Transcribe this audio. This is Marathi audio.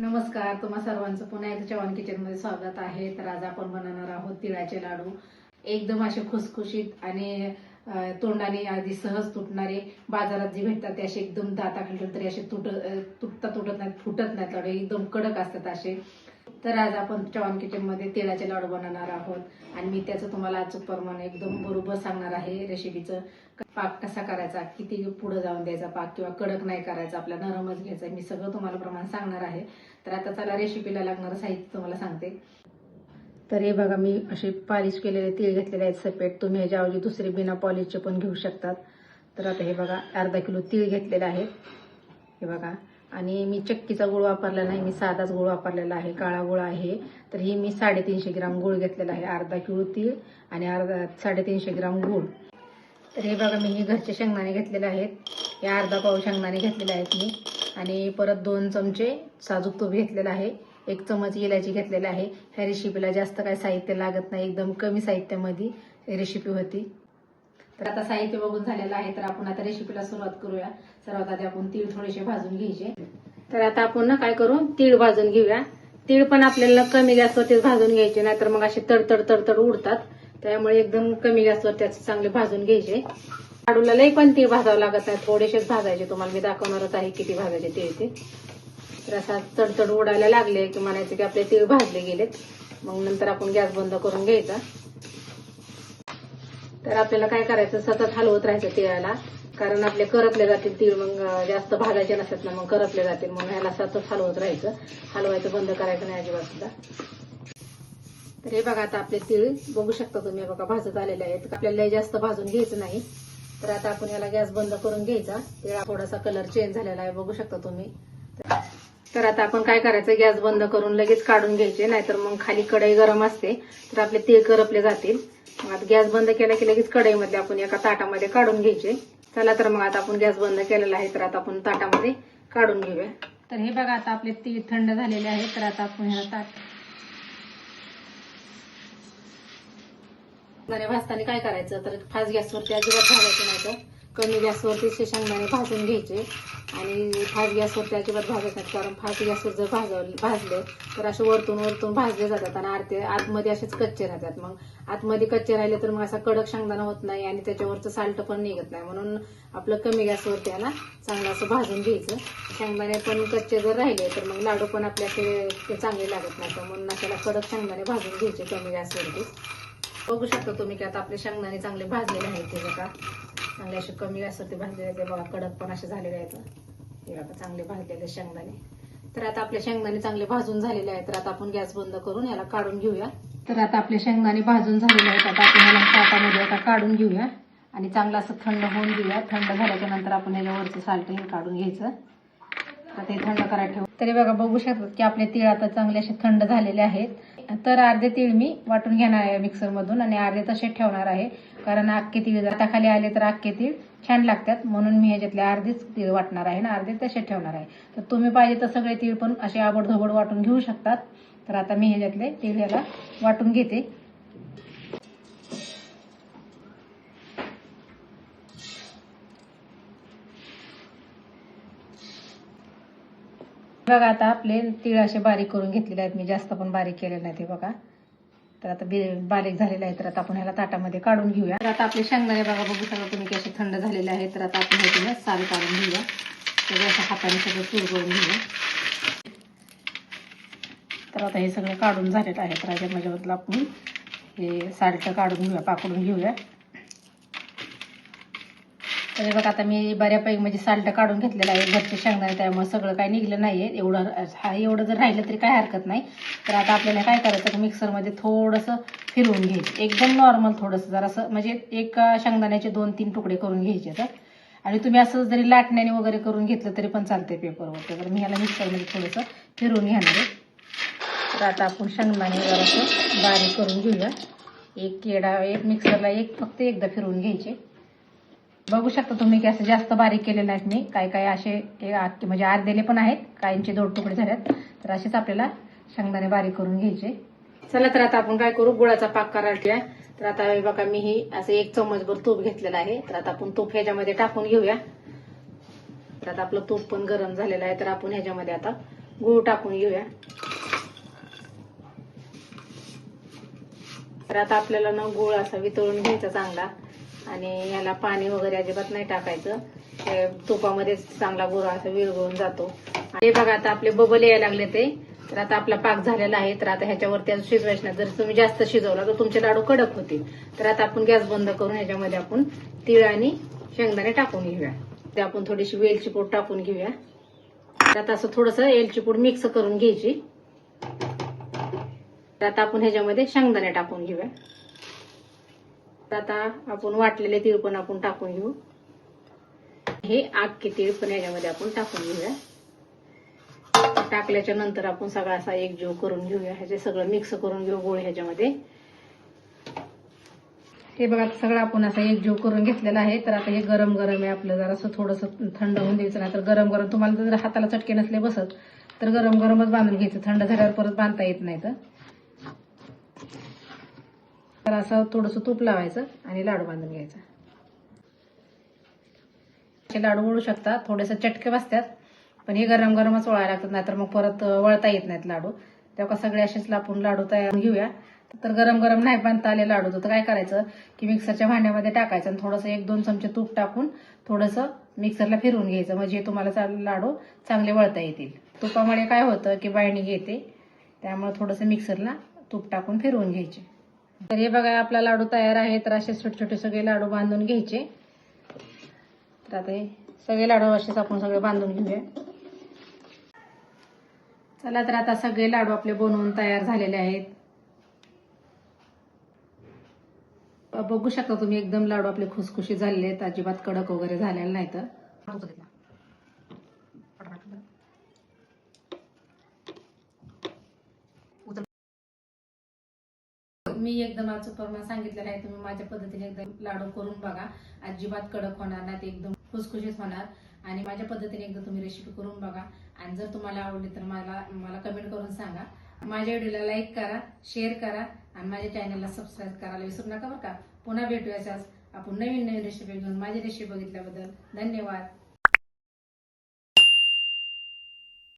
नमस्कार तुम्हा सर्वांचं पुन्हा एकदा चव्हाण किचनमध्ये स्वागत आहे. तर आज आपण बनवणार आहोत तिळाचे लाडू. एकदम असे खुसखुशीत आणि तोंडाने आधी सहज तुटणारे बाजारात जे भेटतात ते असे एकदम दाताखाली तरी असे तुट तुटता तुटत नाहीत फुटत नाहीत लाडू. एकदम कडक असतात असे. तर आज आपण चव्हाण किचन तेलाचे लाडू बनवणार आहोत. आणि मी त्याचं तुम्हाला अचूक प्रमाणे एकदम बरोबर सांगणार आहे. रेसिपीचं पाक कसा करायचा किती पुढं जाऊन द्यायचा पाक किंवा कडक नाही करायचा आपला नरमच घ्यायचा मी सगळं तुम्हाला प्रमाण सांगणार आहे. तर आता चला रेसिपीला लागणारं साहित्य तुम्हाला सांगते. तर हे बघा मी असे पॉलिश केलेले तीळ घेतलेले आहेत सपेट तुम्ही ह्याच्याऐवजी दुसरे बिना पॉलिशचे पण घेऊ शकतात. तर आता हे बघा अर्धा किलो तीळ घेतलेले आहेत हे बघा आणि मी चक्कीचा गुळ वापरला नाही मी साधाच गुळ वापरलेला आहे काळा गुळ आहे. तर ही मी साडेतीनशे ग्राम गुळ घेतलेला आहे अर्धा किलो तीळ आणि अर्धा साडेतीनशे ग्राम गुळ. तर हे बघा मी हे घरचे शेंगदाणे घेतलेले आहेत. हे अर्धा पाव शेंगदाणे घेतलेले आहेत मी. आणि परत दोन चमचे साजूक तूप घेतलेला आहे. एक चमच इलायची घेतलेला आहे. ह्या रेसिपीला जास्त काय साहित्य लागत नाही एकदम कमी साहित्यामध्ये रेसिपी होती. तर आता साहित्य बघून झालेलं आहे तर आपण आता रेसिपीला सुरुवात करूया. सर्वात आधी आपण तीळ थोडेसे भाजून घ्यायचे. तर आता आपण ना काय करू? तीळ भाजून घेऊया. तीळ पण आपल्याला कमी गॅसवरतीच भाजून घ्यायचे नाहीतर मग असे तडतड तडतड उडतात. त्यामुळे एकदम कमी गॅसवर त्याचे चांगले भाजून घ्यायचे. लाडूला लई पण तीळ भाजावं लागत नाही थोडेसेच भाजायचे. तुम्हाला मी दाखवणारच आहे किती भाजायचे तीळ ते. तर असा तडतड उडायला लागले की म्हणायचे की आपले तीळ भाजले गेलेत. मग नंतर आपण गॅस बंद करून घ्यायचा. तर आपल्याला काय करायचं? सतत हलवत राहायचं तिळाला. कारण आपले करपले जातील तीळ मग जास्त भाजायचे नसतात ना मग करपले जातील. मग ह्याला सतत हलवत राहायचं. हलवायचं बंद करायचं नाही अजिबात सुद्धा. तर हे बघा आता आपले तीळ बघू शकता तुम्ही. बघा भाजत आलेले आहेत. आपल्याला जास्त भाजून घ्यायचं नाही. तर आता आपण याला गॅस बंद करून घ्यायचा. तिळा थोडासा कलर चेंज झालेला आहे. बघू शकता तुम्ही. तर आता आपण काय करायचं गॅस बंद करून लगेच काढून घ्यायचे नाहीतर मग खाली कढई गरम असते तर आपले तेल करपले जातील. मग आता गॅस बंद केला की लगेच कढईमध्ये आपण एका ताटामध्ये काढून घ्यायचे. चला तर मग आता आपण गॅस बंद केलेला आहे तर आता आपण ताटामध्ये काढून घेऊया. तर हे बघा आता आपले तेल थंड झालेले आहे तर आता आपण ह्या ताट भाजताना काय करायचं? तर फास्ट गॅसवरती अजिबात भाजायचं नाही तर कमी गॅसवरती शेंगदाणे भाजून घ्यायचे. आणि फास्ट गॅसवरती अजिबात भाजत नाहीत कारण फास्ट गॅसवर जर भाजवलं भाजले तर असे वरतून वरतून भाजले जातात आणि आरते आतमध्ये असेच कच्चे राहतात. मग आतमध्ये कच्चे राहिले तर मग असा कडक शेंगदाणा होत नाही आणि त्याच्यावरचं साल्ट पण निघत नाही. म्हणून आपलं कमी गॅसवरती आहे ना चांगलं असं भाजून घ्यायचं. शेंगदाणे पण कच्चे जर राहिले तर मग लाडू पण आपले ते चांगले लागत नाही. म्हणून आपल्याला कडक शेंगदाणे भाजून घ्यायचे कमी गॅसवरती. बघू शकता तुम्ही की आता आपले शेंगदाणे चांगले भाजलेले आहेत ते बघा चांगले असे कमी गॅसवरती भाजलेले ते बघा कडक पण असे झालेले आहेत. हे बघा चांगले भाजलेले शेंगदाणे. तर आता आपले शेंगदाणे चांगले भाजून झालेले आहेत. तर आता आपण गॅस बंद करून याला काढून घेऊया. तर आता आपले शेंगदाणे भाजून झालेले आहेत. आता आपण याला ताटामध्ये आता काढून घेऊया. आणि चांगलं असं थंड होऊन घेऊया. थंड झाल्याच्यानंतर आपण याच्यावरचं साल्ट हे काढून घ्यायचं. आता ते थंड करायला ठेवू. तरी बघा बघू शकतात की आपले तीळ आता चांगले असे थंड झालेले आहेत. तर अर्धे तीळ मी वाटून घेणार आहे मिक्सरमधून आणि अर्धे तसे ठेवणार आहे. कारण अख्खे तीळ जर खाली आले तर अख्खे तीळ छान लागतात. म्हणून मी ह्याच्यातले अर्धेच तीळ वाटणार आहे ना अर्धे तसे ठेवणार आहे. तर तुम्ही पाहिजे तर सगळे तीळ पण असे आबडधोबड वाटून घेऊ शकतात. तर आता मी ह्याच्यातले तीळ याला वाटून घेते. बघा आता आपले तीळ असे बारीक करून घेतलेले आहेत. मी जास्त पण बारीक केलेले नाही ते बघा. तर आता बे- बारीक झालेले आहे तर आता आपण ह्याला ताटामध्ये काढून घेऊया. तर आता आपले शेंगदाणे बघा बघू सगळं तुम्ही कसे थंड झालेले आहेत. तर आता आपण ह्याची ना साल काढून घेऊया. सगळं असं हाताने सगळं चूर करून घेऊया. तर आता हे सगळं काढून झालेलं आहे. तर ह्याच्या माझ्याबद्दल आपण हे साल्ट काढून घेऊया पाकडून घेऊया. तर हे बघा आता मी बऱ्यापैकी म्हणजे साल्ट काढून घेतलेलं आहे घरचे शेंगदाणे त्यामुळे सगळं काही निघलं नाहीये. एवढं हा एवढं जर राहिलं तरी काही हरकत नाही. तर आता आपल्याला काय करायचं मिक्सरमध्ये थोडंसं फिरवून घ्यायचं. एकदम नॉर्मल थोडंसं जरासं म्हणजे एक शेंगदाण्याचे दोन तीन तुकडे करून घ्यायचे तर. आणि तुम्ही असं जरी लाटण्याने वगैरे करून घेतलं तरी पण चालते पेपरवर. तर मी ह्याला मिक्सरमध्ये थोडंसं फिरवून घेणार आहे. तर आता आपण शेंगदाणे जरासं बारीक करून घेऊया. एक केडा एक मिक्सरला एक फक्त एकदा फिरवून घ्यायचे. बघू शकता तुम्ही की असं जास्त बारीक केलेलं आहेत मी. काय काय असे हे म्हणजे अर्धेले पण आहेत. काहींचे दोन तुकडे झाल्यात तर असेच आपल्याला शेंगदाणे बारीक करून घ्यायचे. चला तर आता आपण काय करू? गुळाचा पाक करायला तर आता बघा मी ही असं एक चमचभर तूप घेतलेला आहे. तर आता आपण तूप ह्याच्यामध्ये टाकून घेऊया. तर आता आपलं तूप पण गरम झालेलं आहे. तर आपण ह्याच्यामध्ये आता गुळ टाकून घेऊया. तर आता आपल्याला ना गुळ असा वितळून घ्यायचा चांगला. आणि याला पाणी वगैरे अजिबात नाही टाकायचं. तुपामध्येच चांगला गोरा असा विरघळून जातो. आणि बघा आता आपले बबल यायला लागले ते. तर आता आपला पाक झालेला आहे. तर आता ह्याच्यावरती आज शिजवायचं. नाही जर तुम्ही जास्त शिजवला तर तुमचे लाडू कडक होतील. तर आता आपण गॅस बंद करून ह्याच्यामध्ये आपण तीळ आणि शेंगदाणे टाकून घेऊया. ते आपण थोडीशी वेलची पूड टाकून घेऊया. तर आता असं थोडस वेलची पूड मिक्स करून घ्यायची. तर आता आपण ह्याच्यामध्ये शेंगदाणे टाकून घेऊया. आता आपण वाटलेले तीळ पण आपण टाकून घेऊ. हे आख्खे तीळ पण याच्यामध्ये आपण टाकून घेऊया. टाकल्याच्या नंतर आपण सगळा असा एकजीव करून घेऊया. ह्याचे सगळं मिक्स करून घेऊ गोळ ह्याच्यामध्ये. हे बघा सगळं आपण असं एकजीव करून घेतलेला आहे. तर आता हे गरम गरम आहे आपलं. जरासं थोडंसं थंड होऊन द्यायचं नाही तर गरम गरम. तुम्हाला जर हाताला चटके नसले बसत तर गरम गरमच बांधून घ्यायचं. थंड झाल्यावर परत बांधता येत नाही तर. तर असं थोडंसं तूप लावायचं आणि लाडू बांधून घ्यायचा. असे लाडू वळू शकतात थोडेसे चटके बसतात पण हे गरम गरमच वळायला लागतात नाहीतर मग परत वळता येत नाहीत लाडू. तेव्हा सगळे असेच लापून लाडू तयार घेऊया. तर गरम गरम नाही बांधता आले लाडू तर काय करायचं की मिक्सरच्या भांड्यामध्ये टाकायचं आणि थोडंसं एक दोन चमचे तूप टाकून थोडंसं मिक्सरला फिरवून घ्यायचं म्हणजे तुम्हाला चा- लाडू चांगले वळता येतील. तुपामुळे काय होतं की बायणी घेते त्यामुळे थोडंसं मिक्सरला तूप टाकून फिरवून घ्यायचे. तर हे बघा आपला लाडू तयार आहे. तर असे छोटे छोटे सगळे लाडू बांधून घ्यायचे. तर आता हे सगळे लाडू असेच आपण सगळे बांधून घेऊया. चला तर आता सगळे लाडू आपले बनवून तयार झालेले आहेत. बघू शकता तुम्ही एकदम लाडू आपले खुसखुशी झालेले आहेत. अजिबात कडक वगैरे झालेले नाही तर मी एकदम आज सुपरमा सांगितलेलं आहे तुम्ही माझ्या पद्धतीने एकदम लाडू करून बघा. अजिबात कडक होणार नाही ते एकदम खुसखुशीत होणार. आणि माझ्या पद्धतीने एकदा तुम्ही रेसिपी करून बघा. आणि जर तुम्हाला आवडली तर मला मला कमेंट करून सांगा. माझ्या व्हिडिओला लाईक करा शेअर करा. आणि माझ्या चॅनलला सबस्क्राईब करायला विसरू नका बरं का. पुन्हा भेटूयाच आपण नवीन नवीन रेसिपी घेऊन माझी रेसिपी बघितल्याबद्दल धन्यवाद.